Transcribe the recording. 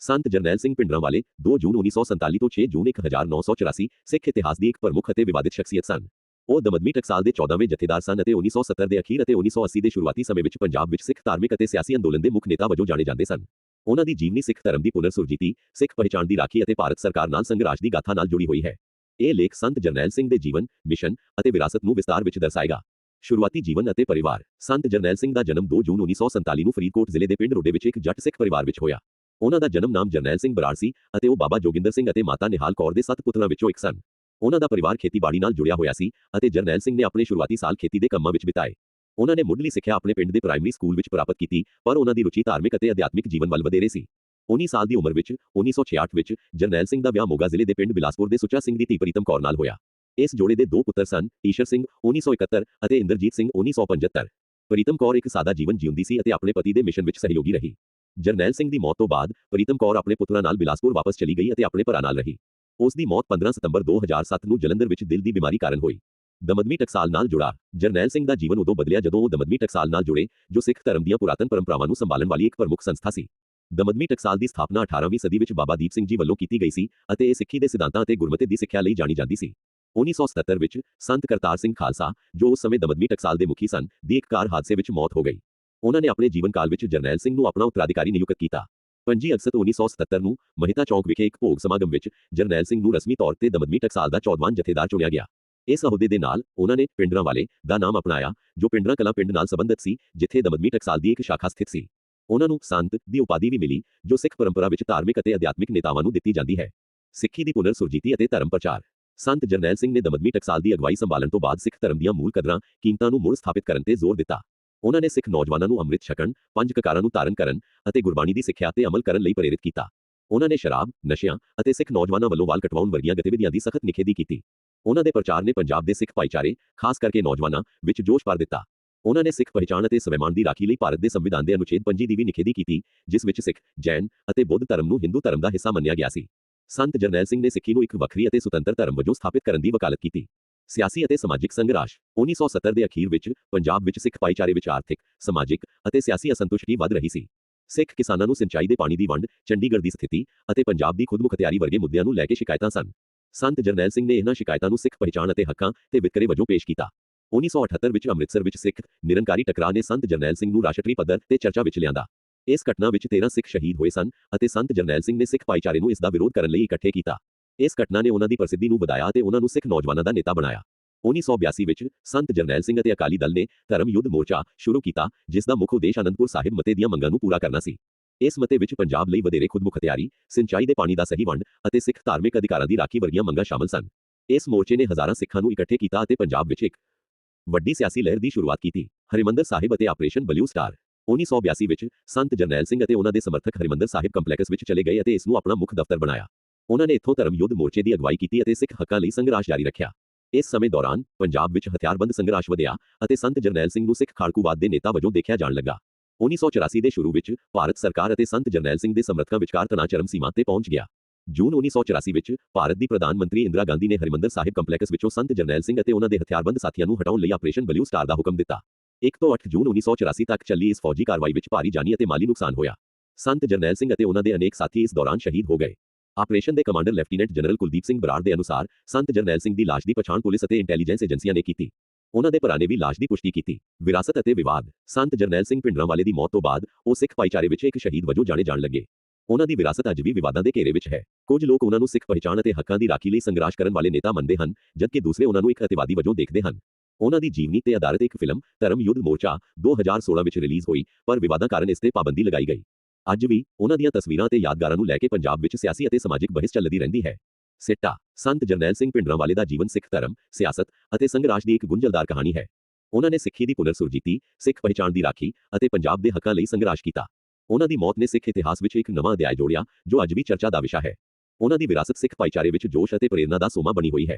ਸੰਤ ਜਰਨੈਲ ਸਿੰਘ ਪਿੰਡਰਾਂ ਵਾਲੇ 2 ਜੂਨ 1947 ਤੋਂ 6 ਜੂਨ 1984 ਸਿੱਖ ਇਤਿਹਾਸ ਦੀ ਇੱਕ ਪ੍ਰਮੁੱਖ ਅਤੇ ਵਿਵਾਦਿਤ ਸ਼ਖਸੀਅਤ ਸਨ। ਉਹ ਦਮਦਮੀ ਟਕਸਾਲ ਦੇ 14ਵੇਂ ਜਥੇਦਾਰ ਸਨ ਅਤੇ 1970 ਦੇ ਅਖੀਰ ਅਤੇ 1980 ਦੇ ਸ਼ੁਰੂਆਤੀ ਸਮੇਂ ਵਿੱਚ ਪੰਜਾਬ ਵਿੱਚ ਸਿੱਖ ਧਾਰਮਿਕ ਅਤੇ ਸਿਆਸੀ ਅੰਦੋਲਨ ਦੇ ਮੁੱਖ ਨੇਤਾ ਵਜੋਂ ਜਾਣੇ ਜਾਂਦੇ ਸਨ। ਉਹਨਾਂ ਦੀ ਜੀਵਨੀ ਸਿੱਖ ਧਰਮ ਦੀ ਪੁਨਰ ਸੁਰਜੀਤੀ, ਸਿੱਖ ਪਹਿਚਾਣ ਦੀ ਰਾਖੀ ਅਤੇ ਭਾਰਤ ਸਰਕਾਰ ਨਾਲ ਸੰਘਰਸ਼ ਦੀ ਗਾਥਾ ਨਾਲ ਜੁੜੀ ਹੋਈ ਹੈ। ਇਹ ਲੇਖ ਸੰਤ ਜਰਨੈਲ ਸਿੰਘ ਦੇ ਜੀਵਨ, ਮਿਸ਼ਨ ਅਤੇ ਵਿਰਾਸਤ ਨੂੰ ਵਿਸਤਾਰ ਵਿੱਚ ਦਰਸਾਏਗਾ। ਸ਼ੁਰੂਆਤੀ ਜੀਵਨ ਅਤੇ ਪਰਿਵਾਰ, ਸੰਤ ਜਰਨੈਲ ਸਿੰਘ ਦਾ ਜਨਮ 2 ਜੂਨ 1947 ਨੂੰ ਫਰੀਦਕੋਟ ਜ਼ਿਲ੍ਹੇ ਦੇ ਪਿੰਡ ਰੋਡੇ ਵਿੱਚ ਇੱਕ ਜੱਟ ਸਿੱਖ ਪਰਿਵਾਰ ਵਿੱਚ ਹੋਇਆ। ਉਹਨਾਂ ਦਾ ਜਨਮ ਨਾਮ ਜਰਨੈਲ ਸਿੰਘ ਬਰਾੜ ਸੀ ਅਤੇ ਉਹ ਬਾਬਾ ਜੋਗਿੰਦਰ ਸਿੰਘ ਅਤੇ ਮਾਤਾ ਨਿਹਾਲ ਕੌਰ ਦੇ ਸੱਤ ਪੁੱਤਰਾਂ ਵਿੱਚੋਂ ਇੱਕ ਸਨ। ਉਹਨਾਂ ਦਾ ਪਰਿਵਾਰ ਖੇਤੀਬਾੜੀ ਨਾਲ ਜੁੜਿਆ ਹੋਇਆ ਸੀ ਅਤੇ ਜਰਨੈਲ ਸਿੰਘ ਨੇ ਆਪਣੇ ਸ਼ੁਰੂਆਤੀ ਸਾਲ ਖੇਤੀ ਦੇ ਕੰਮਾਂ ਵਿੱਚ ਬਿਤਾਏ। ਉਹਨਾਂ ਨੇ ਮੁੱਢਲੀ ਸਿੱਖਿਆ ਆਪਣੇ ਪਿੰਡ ਦੇ ਪ੍ਰਾਇਮਰੀ ਸਕੂਲ ਵਿੱਚ ਪ੍ਰਾਪਤ ਕੀਤੀ, ਪਰ ਉਹਨਾਂ ਦੀ ਰੁਚੀ ਧਾਰਮਿਕ ਅਤੇ ਅਧਿਆਤਮਿਕ ਜੀਵਨ ਵੱਲ ਵਧੇਰੇ ਸੀ। 19 ਸਾਲ ਦੀ ਉਮਰ ਵਿੱਚ 1966 ਵਿੱਚ, ਜਰਨੈਲ ਸਿੰਘ ਦਾ ਵਿਆਹ ਮੋਗਾ ਜ਼ਿਲ੍ਹੇ ਦੇ ਪਿੰਡ ਬਿਲਾਸਪੁਰ ਦੇ ਸੁੱਚਾ ਸਿੰਘ ਦੀ ਧੀ ਪ੍ਰੀਤਮ ਕੌਰ ਨਾਲ ਹੋਇਆ। ਇਸ ਜੋੜੇ ਦੇ ਦੋ ਪੁੱਤਰ ਸਨ, ਈਸ਼ਰ ਸਿੰਘ 1971 ਅਤੇ ਇੰਦਰਜੀਤ ਸਿੰਘ 1975 ਪ੍ਰੀਤਮ ਕੌਰ ਇੱਕ ਸਾਦਾ ਜੀਵਨ ਜਿਉਂਦੀ ਸੀ ਅਤੇ ਆਪਣੇ ਪਤੀ ਦੇ ਮਿਸ਼ਨ ਵਿੱਚ ਸਹਿਯੋਗੀ ਰਹੀ। ਜਰਨੈਲ ਸਿੰਘ ਦੀ ਮੌਤ ਤੋਂ ਬਾਅਦ ਪ੍ਰੀਤਮ ਕੌਰ ਆਪਣੇ ਪੁੱਤਰਾਂ ਨਾਲ ਬਿਲਾਸਪੁਰ ਵਾਪਸ ਚਲੀ ਗਈ ਅਤੇ ਆਪਣੇ ਭਰਾ ਨਾਲ ਰਹੀ। ਉਸ ਦੀ ਮੌਤ 15 ਸਤੰਬਰ 2007 ਨੂੰ ਜਲੰਧਰ ਵਿੱਚ ਦਿਲ ਦੀ ਬਿਮਾਰੀ ਕਾਰਨ ਹੋਈ। ਦਮਦਮੀ ਟਕਸਾਲ ਨਾਲ ਜੁੜਾ, ਜਰਨੈਲ ਸਿੰਘ ਦਾ ਜੀਵਨ ਉਦੋਂ ਬਦਲਿਆ ਜਦੋਂ ਉਹ ਦਮਦਮੀ ਟਕਸਾਲ ਨਾਲ ਜੁੜੇ, ਜੋ ਸਿੱਖ ਧਰਮ ਦੀਆਂ ਪੁਰਾਤਨ ਪਰੰਪਰਾਵਾਂ ਨੂੰ ਸੰਭਾਲਣ ਵਾਲੀ ਇੱਕ ਪ੍ਰਮੁੱਖ ਸੰਸਥਾ ਸੀ। ਦਮਦਮੀ ਟਕਸਾਲ ਦੀ ਸਥਾਪਨਾ 18ਵੀਂ ਸਦੀ ਵਿੱਚ ਬਾਬਾ ਦੀਪ ਸਿੰਘ ਜੀ ਵੱਲੋਂ ਕੀਤੀ ਗਈ ਸੀ ਅਤੇ ਇਹ ਸਿੱਖੀ ਦੇ ਸਿਧਾਂਤਾਂ ਅਤੇ ਗੁਰਮਤਿ ਦੀ ਸਿੱਖਿਆ ਲਈ ਜਾਣੀ ਜਾਂਦੀ ਸੀ। 1977 ਵਿੱਚ ਸੰਤ ਕਰਤਾਰ ਸਿੰਘ ਖਾਲਸਾ, ਜੋ ਉਸ ਸਮੇਂ ਦਮਦਮੀ ਟਕਸਾਲ ਦੇ ਮੁਖੀ ਸਨ, ਦੀ ਇੱਕ ਕਾਰ ਹਾਦਸੇ ਵਿੱਚ ਮੌਤ ਹੋ ਗਈ। ਉਹਨਾਂ ਨੇ ਆਪਣੇ ਜੀਵਨ ਕਾਲ ਵਿੱਚ ਜਰਨੈਲ ਸਿੰਘ ਨੂੰ ਆਪਣਾ ਉੱਤਰਾਧਿਕਾਰੀ ਨਿਯੁਕਤ ਕੀਤਾ। 5 ਅਗਸਤ 1977 ਨੂੰ ਮਹਿਤਾ ਚੌਂਕ ਵਿਖੇ ਇੱਕ ਭੋਗ ਸਮਾਗਮ ਵਿੱਚ ਜਰਨੈਲ ਸਿੰਘ ਨੂੰ ਰਸਮੀ ਤੌਰ ਤੇ ਦਮਦਮੀ ਟਕਸਾਲ ਦਾ 14ਵਾਂ ਜਥੇਦਾਰ ਚੁਣਿਆ ਗਿਆ। ਇਸ ਅਹੁਦੇ ਦੇ ਨਾਲ ਉਹਨਾਂ ਨੇ ਪਿੰਡਰਾਂ ਵਾਲੇ ਦਾ ਨਾਮ ਅਪਣਾਇਆ, ਜੋ ਪਿੰਡਰਾਂ ਕਲਾਂ ਪਿੰਡ ਨਾਲ ਸੰਬੰਧਿਤ ਸੀ, ਜਿੱਥੇ ਦਮਦਮੀ ਟਕਸਾਲ ਦੀ ਇੱਕ ਸ਼ਾਖਾ ਸਥਿਤ ਸੀ। ਉਹਨਾਂ ਨੂੰ ਸੰਤ ਦੀ ਉਪਾਧੀ ਵੀ ਮਿਲੀ, ਜੋ ਸਿੱਖ ਪਰੰਪਰਾ ਵਿੱਚ ਧਾਰਮਿਕ ਅਤੇ ਅਧਿਆਤਮਿਕ ਨੇਤਾਵਾਂ ਨੂੰ ਦਿੱਤੀ ਜਾਂਦੀ ਹੈ। ਸਿੱਖੀ ਦੀ ਪੁਨਰ ਸੁਰਜੀਤੀ ਅਤੇ ਧਰਮ ਪ੍ਰਚਾਰ। ਸੰਤ ਜਰਨੈਲ ਸਿੰਘ ਨੇ ਦਮਦਮੀ ਟਕਸਾਲ ਦੀ ਅਗਵਾਈ ਸੰਭਾਲਣ ਤੋਂ ਬਾਅਦ ਸਿੱਖ ਧਰਮ ਦੀਆਂ ਮੂਲ ਕਦਰਾਂ, ਕੀਮਤਾਂ ਨੂੰ ਮੁੜ ਸਥਾਪਿਤ ਕਰਨ ਤੇ ਜ਼ੋਰ ਦਿੱਤਾ। ਉਹਨਾਂ ਨੇ ਸਿੱਖ ਨੌਜਵਾਨਾਂ ਨੂੰ ਅੰਮ੍ਰਿਤ ਛਕਣ, ਪੰਜ ਕਕਾਰਾਂ ਨੂੰ ਧਾਰਨ ਕਰਨ ਅਤੇ ਗੁਰਬਾਣੀ ਦੀ ਸਿੱਖਿਆ ਤੇ ਅਮਲ ਕਰਨ ਲਈ ਪ੍ਰੇਰਿਤ ਕੀਤਾ। ਉਹਨਾਂ ਨੇ ਸ਼ਰਾਬ, ਨਸ਼ਿਆਂ ਅਤੇ ਸਿੱਖ ਨੌਜਵਾਨਾਂ ਵੱਲੋਂ ਵਾਲ ਕਟਵਾਉਣ ਵਰਗੀਆਂ ਗਤੀਵਿਧੀਆਂ ਦੀ ਸਖਤ ਨਿਖੇਧੀ ਕੀਤੀ। ਉਹਨਾਂ ਦੇ ਪ੍ਰਚਾਰ ਨੇ ਪੰਜਾਬ ਦੇ ਸਿੱਖ ਭਾਈਚਾਰੇ, ਖਾਸ ਕਰਕੇ ਨੌਜਵਾਨਾਂ, ਵਿੱਚ ਜੋਸ਼ ਭਰ ਦਿੱਤਾ। ਉਹਨਾਂ ਨੇ ਸਿੱਖ ਪਹਿਚਾਣ ਅਤੇ ਸਵੈਮਾਨ ਦੀ ਰਾਖੀ ਲਈ ਭਾਰਤ ਦੇ ਸੰਵਿਧਾਨ ਦੇ ਅਨੁਛੇਦ 25 ਦੀ ਵੀ ਨਿਖੇਧੀ ਕੀਤੀ, ਜਿਸ ਵਿੱਚ ਸਿੱਖ, ਜੈਨ ਅਤੇ ਬੁੱਧ ਧਰਮ ਨੂੰ ਹਿੰਦੂ ਧਰਮ ਦਾ ਹਿੱਸਾ ਮੰਨਿਆ ਗਿਆ ਸੀ। ਸੰਤ ਜਰਨੈਲ ਸਿੰਘ ਨੇ ਸਿੱਖੀ ਨੂੰ ਇੱਕ ਵੱਖਰੀ ਅਤੇ ਸੁਤੰਤਰ ਧਰਮ ਵਜੋਂ ਸਥਾਪਿਤ ਕਰਨ ਦੀ ਵਕਾਲਤ ਕੀਤੀ। ਸਿਆਸੀ ਅਤੇ ਸਮਾਜਿਕ ਸੰਘਰਸ਼। 1970 ਦੇ ਅਖੀਰ ਵਿੱਚ ਪੰਜਾਬ ਵਿੱਚ ਸਿੱਖ ਭਾਈਚਾਰੇ ਵਿੱਚ ਆਰਥਿਕ, ਸਮਾਜਿਕ ਅਤੇ ਸਿਆਸੀ ਅਸੰਤੁਸ਼ਟੀ ਵੱਧ ਰਹੀ ਸੀ। ਸਿੱਖ ਕਿਸਾਨਾਂ ਨੂੰ ਸਿੰਚਾਈ ਦੇ ਪਾਣੀ ਦੀ ਵੰਡ, ਚੰਡੀਗੜ੍ਹ ਦੀ ਸਥਿਤੀ ਅਤੇ ਪੰਜਾਬ ਦੀ ਖੁਦਮੁਖਤਿਆਰੀ ਵਰਗੇ ਮੁੱਦਿਆਂ ਨੂੰ ਲੈ ਕੇ ਸ਼ਿਕਾਇਤਾਂ ਸਨ। ਸੰਤ ਜਰਨੈਲ ਸਿੰਘ ਨੇ ਇਹਨਾਂ ਸ਼ਿਕਾਇਤਾਂ ਨੂੰ ਸਿੱਖ ਪਹਿਚਾਣ ਅਤੇ ਹੱਕਾਂ ਤੇ ਵਿਤਕਰੇ ਵਜੋਂ ਪੇਸ਼ ਕੀਤਾ। 1978 ਵਿੱਚ ਅੰਮ੍ਰਿਤਸਰ ਵਿੱਚ ਸਿੱਖ ਨਿਰੰਕਾਰੀ ਟਕਰਾਅ ਨੇ ਸੰਤ ਜਰਨੈਲ ਸਿੰਘ ਨੂੰ ਰਾਸ਼ਟਰੀ ਪੱਧਰ ਤੇ ਚਰਚਾ ਵਿੱਚ ਲਿਆਂਦਾ। ਇਸ ਘਟਨਾ ਵਿੱਚ 13 ਸਿੱਖ ਸ਼ਹੀਦ ਹੋਏ ਸਨ ਅਤੇ ਸੰਤ ਜਰਨੈਲ ਸਿੰਘ ਨੇ ਸਿੱਖ ਭਾਈਚਾਰੇ ਨੂੰ ਇਸ ਦਾ ਵਿਰੋਧ ਕਰਨ ਲਈ ਇਕੱਠੇ ਕੀਤਾ। ਇਸ ਘਟਨਾ ਨੇ ਉਹਨਾਂ ਦੀ ਪ੍ਰਸਿੱਧੀ ਨੂੰ ਵਧਾਇਆ ਅਤੇ ਉਹਨਾਂ ਨੂੰ ਸਿੱਖ ਨੌਜਵਾਨਾਂ ਦਾ ਨੇਤਾ ਬਣਾਇਆ। 1982 ਵਿੱਚ ਸੰਤ ਜਰਨੈਲ ਸਿੰਘ ਅਤੇ ਅਕਾਲੀ ਦਲ ਨੇ ਧਰਮ ਯੁੱਧ ਮੋਰਚਾ ਸ਼ੁਰੂ ਕੀਤਾ, ਜਿਸ ਦਾ ਮੁੱਖ ਉਦੇਸ਼ ਅਨੰਦਪੁਰ ਸਾਹਿਬ ਮਤੇ ਦੀਆਂ ਮੰਗਾਂ ਨੂੰ ਪੂਰਾ ਕਰਨਾ ਸੀ। ਇਸ ਮਤੇ ਵਿੱਚ ਪੰਜਾਬ ਲਈ ਵਧੇਰੇ ਖੁਦਮੁਖਤਿਆਰੀ ਸਿੰਚਾਈ ਦੇ ਪਾਣੀ ਦਾ ਸਹੀ ਵੰਡ ਅਤੇ ਸਿੱਖ ਧਾਰਮਿਕ ਅਧਿਕਾਰਾਂ ਦੀ ਰਾਖੀ ਵਰਗੀਆਂ ਮੰਗਾਂ ਸ਼ਾਮਲ ਸਨ। ਇਸ ਮੋਰਚੇ ਨੇ ਹਜ਼ਾਰਾਂ ਸਿੱਖਾਂ ਨੂੰ ਇਕੱਠੇ ਕੀਤਾ ਅਤੇ ਪੰਜਾਬ ਵਿੱਚ ਇੱਕ ਵੱਡੀ ਸਿਆਸੀ ਲਹਿਰ ਦੀ ਸ਼ੁਰੂਆਤ ਕੀਤੀ, ਹਰਿਮੰਦਰ ਸਾਹਿਬ ਅਤੇ ਆਪਰੇਸ਼ਨ ਬਲੂ ਸਟਾਰ। 1982 ਵਿੱਚ ਸੰਤ ਜਰਨੈਲ ਸਿੰਘ ਅਤੇ ਉਹਨਾਂ ਦੇ ਸਮਰਥਕ ਹਰਿਮੰਦਰ ਸਾਹਿਬ ਕੰਪਲੈਕਸ ਵਿੱਚ ਚਲੇ ਗਏ ਅਤੇ ਇਸ ਨੂੰ ਆਪਣਾ ਮੁੱਖ ਦਫ਼ਤਰ ਬਣਾਇਆ। ਉਹਨਾਂ ਨੇ ਇੱਥੋਂ ਧਰਮ ਯੁੱਧ ਮੋਰਚੇ ਦੀ ਅਗਵਾਈ ਕੀਤੀ ਅਤੇ ਸਿੱਖ ਹੱਕਾਂ ਲਈ ਸੰਘਰਸ਼ ਜਾਰੀ ਰੱਖਿਆ। ਇਸ ਸਮੇਂ ਦੌਰਾਨ ਪੰਜਾਬ ਵਿੱਚ ਹਥਿਆਰਬੰਦ ਸੰਘਰਸ਼ ਵਧਿਆ ਅਤੇ ਸੰਤ ਜਰਨੈਲ ਸਿੰਘ ਨੂੰ ਸਿੱਖ ਖਾੜਕੂਵਾਦ ਦੇ ਨੇਤਾ ਵਜੋਂ ਦੇਖਿਆ ਜਾਣ ਲੱਗਾ। 1984 ਦੇ ਸ਼ੁਰੂ ਵਿੱਚ ਭਾਰਤ ਸਰਕਾਰ ਅਤੇ ਸੰਤ ਜਰਨੈਲ ਸਿੰਘ ਦੇ ਸਮਰਥਕਾਂ ਵਿਚਕਾਰ ਤਣਾਅ ਚਰਮ ਸੀਮਾ ਤੇ ਪਹੁੰਚ ਗਿਆ। ਜੂਨ 1984 ਵਿੱਚ ਭਾਰਤ ਦੀ ਪ੍ਰਧਾਨ ਮੰਤਰੀ ਇੰਦਰਾ ਗਾਂਧੀ ਨੇ ਹਰਿਮੰਦਰ ਸਾਹਿਬ ਕੰਪਲੈਕਸ ਵਿੱਚੋਂ ਸੰਤ ਜਰਨੈਲ ਸਿੰਘ ਅਤੇ ਉਹਨਾਂ ਦੇ ਹਥਿਆਰਬੰਦ ਸਾਥੀਆਂ ਨੂੰ ਹਟਾਉਣ ਲਈ ਆਪਰੇਸ਼ਨ ਬਲੂ ਸਟਾਰ ਦਾ ਹੁਕਮ ਦਿੱਤਾ। 1 ਤੋਂ 8 ਜੂਨ 1984 ਤੱਕ ਚੱਲੀ ਇਸ ਫੌਜੀ ਕਾਰਵਾਈ ਵਿੱਚ ਭਾਰੀ ਜਾਨੀ ਅਤੇ ਮਾਲੀ ਨੁਕਸਾਨ ਹੋਇਆ। ਸੰਤ ਜਰਨੈਲ ਸਿੰਘ ਅਤੇ ਉਹਨਾਂ ਦੇ ਅਨੇਕ ਸਾਥੀ ਇਸ ਦੌਰਾਨ ਸ਼ਹੀਦ ਹੋ ਗਏ। ਆਪਰੇਸ਼ਨ ਦੇ commander lieutenant general Kuldeep Singh Brar ਦੇ ਅਨੁਸਾਰ ਸੰਤ ਜਰਨੈਲ ਸਿੰਘ ਦੀ ਲਾਸ਼ ਦੀ ਪਛਾਣ ਪੁਲਿਸ ਅਤੇ ਇੰਟੈਲੀਜੈਂਸ ਏਜੰਸੀਆਂ ਨੇ ਕੀਤੀ। ਉਹਨਾਂ ਦੇ ਭਰਾ ਨੇ ਵੀ ਲਾਸ਼ ਦੀ ਪੁਸ਼ਟੀ ਕੀਤੀ। ਵਿਰਾਸਤ ਅਤੇ ਵਿਵਾਦ। ਸੰਤ ਜਰਨੈਲ ਸਿੰਘ ਪਿੰਡਰਾਂ ਵਾਲੇ ਦੀ ਮੌਤ ਤੋਂ ਬਾਅਦ ਉਹ ਸਿੱਖ ਭਾਈਚਾਰੇ ਵਿੱਚ ਇੱਕ ਸ਼ਹੀਦ ਵਜੋਂ ਜਾਣੇ ਜਾਣ ਲੱਗੇ। ਉਹਨਾਂ ਦੀ ਵਿਰਾਸਤ ਅੱਜ ਵੀ ਵਿਵਾਦਾਂ ਦੇ ਘੇਰੇ ਵਿੱਚ ਹੈ। ਕੁਝ ਲੋਕ ਉਹਨਾਂ ਨੂੰ ਸਿੱਖ ਪਹਿਚਾਣ ਅਤੇ ਹੱਕਾਂ ਦੀ ਰਾਖੀ ਲਈ ਸੰਘਰਸ਼ ਕਰਨ ਵਾਲੇ ਨੇਤਾ ਮੰਨਦੇ ਹਨ, ਜਦਕਿ ਦੂਸਰੇ ਉਹਨਾਂ ਨੂੰ ਇੱਕ ਅਤਿਵਾਦੀ ਵਜੋਂ ਦੇਖਦੇ ਹਨ। ਉਹਨਾਂ ਦੀ ਜੀਵਨੀ ਤੇ ਆਧਾਰਿਤ ਇੱਕ ਫਿਲਮ, ਧਰਮ ਯੁੱਧ ਮੋਰਚਾ 2016 ਵਿੱਚ ਰਿਲੀਜ਼ ਹੋਈ, ਪਰ ਵਿਵਾਦਾਂ ਕਾਰਨ ਇਸ ਤੇ ਪਾਬੰਦੀ ਲਗਾਈ ਗਈ। ਅੱਜ ਵੀ ਉਹਨਾਂ ਦੀਆਂ ਤਸਵੀਰਾਂ ਤੇ ਯਾਦਗਾਰਾਂ ਨੂੰ ਲੈ ਕੇ ਪੰਜਾਬ ਵਿੱਚ ਸਿਆਸੀ ਅਤੇ ਸਮਾਜਿਕ ਬਹਿਸ ਚੱਲਦੀ ਰਹਿੰਦੀ ਹੈ। ਸਿੱਟਾ, ਸੰਤ ਜਰਨੈਲ ਸਿੰਘ ਪਿੰਡਰਾਂ ਵਾਲੇ ਦਾ ਜੀਵਨ ਸਿੱਖ ਧਰਮ, ਸਿਆਸਤ ਅਤੇ ਸੰਘਰਾਸ਼ ਦੀ ਇੱਕ ਗੁੰਝਲਦਾਰ ਕਹਾਣੀ ਹੈ। ਉਹਨਾਂ ਨੇ ਸਿੱਖੀ ਦੀ ਪੁਨਰ ਸੁਰਜੀਤੀ, ਸਿੱਖ ਪਹਿਚਾਣ ਦੀ ਰਾਖੀ ਅਤੇ ਪੰਜਾਬ ਦੇ ਹੱਕਾਂ ਲਈ ਸੰਘਰਾਸ਼ ਕੀਤਾ। ਉਹਨਾਂ ਦੀ ਮੌਤ ਨੇ ਸਿੱਖ ਇਤਿਹਾਸ ਵਿੱਚ ਇੱਕ ਨਵਾਂ ਅਧਿਆਇ ਜੋੜਿਆ, ਜੋ ਅੱਜ ਵੀ ਚਰਚਾ ਦਾ ਵਿਸ਼ਾ ਹੈ। ਉਹਨਾਂ ਦੀ ਵਿਰਾਸਤ ਸਿੱਖ ਭਾਈਚਾਰੇ ਵਿੱਚ ਜੋਸ਼ ਅਤੇ ਪ੍ਰੇਰਣਾ ਦਾ ਸੋਮਾ ਬਣੀ ਹੋਈ ਹੈ।